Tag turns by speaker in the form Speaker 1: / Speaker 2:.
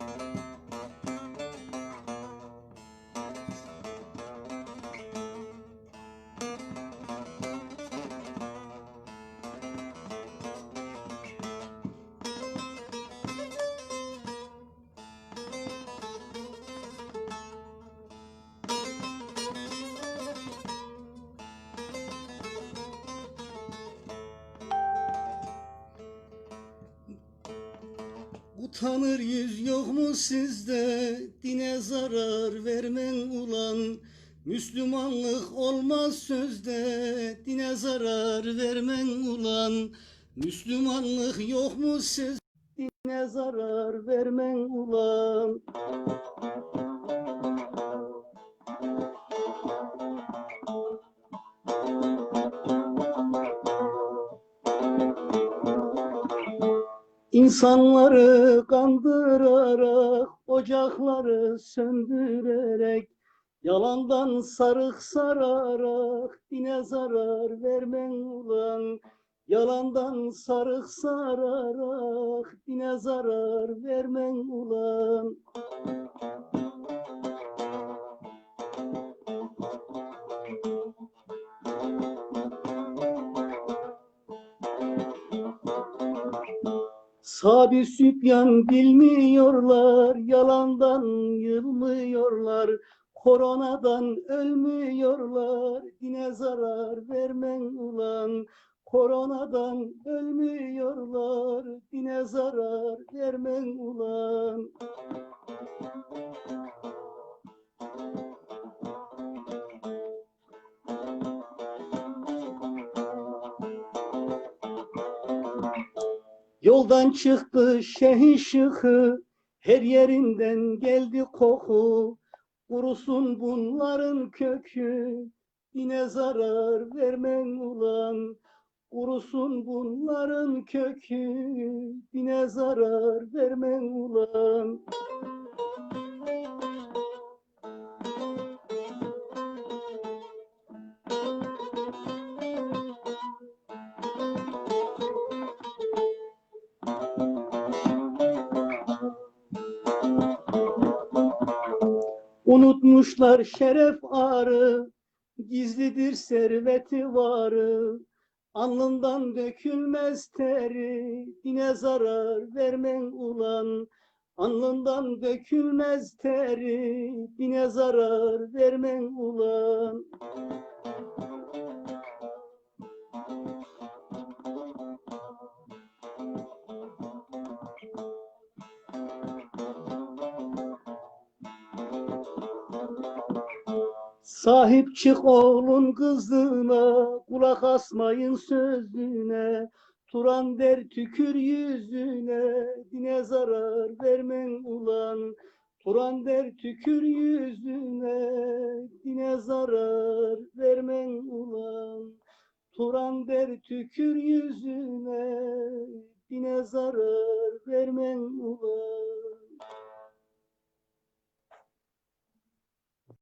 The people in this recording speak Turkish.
Speaker 1: Thank you. Utanır yüz yok mu sizde? Dine zarar vermen ulan. Müslümanlık olmaz sözde. Dine zarar vermen ulan. Müslümanlık yok mu siz? Dine zarar vermen ulan İnsanları kandırarak, ocakları söndürerek, yalandan sarık sararak, dine zarar vermen ulan. Yalandan sarık sararak, dine zarar vermen ulan. Sabi sübyan bilmiyorlar, yalandan yılmıyorlar, koronadan ölmüyorlar, dine zarar vermen ulan. Koronadan ölmüyorlar, dine zarar vermen ulan. Yoldan çıktı şehin şıkı, her yerinden geldi koku. Kurusun bunların kökü, yine zarar vermen ulan. Kurusun bunların kökü, yine zarar vermen ulan. Unutmuşlar şeref arı, gizlidir serveti varı. Alnından dökülmez teri, dine zarar vermen ulan. Alnından dökülmez teri, dine zarar vermen ulan. Sahip çık oğlun kızına, kulak asmayın sözüne. Turan der tükür yüzüne, dine zarar vermen ulan. Turan der tükür yüzüne, dine zarar vermen ulan. Turan der tükür yüzüne, dine zarar vermen ulan.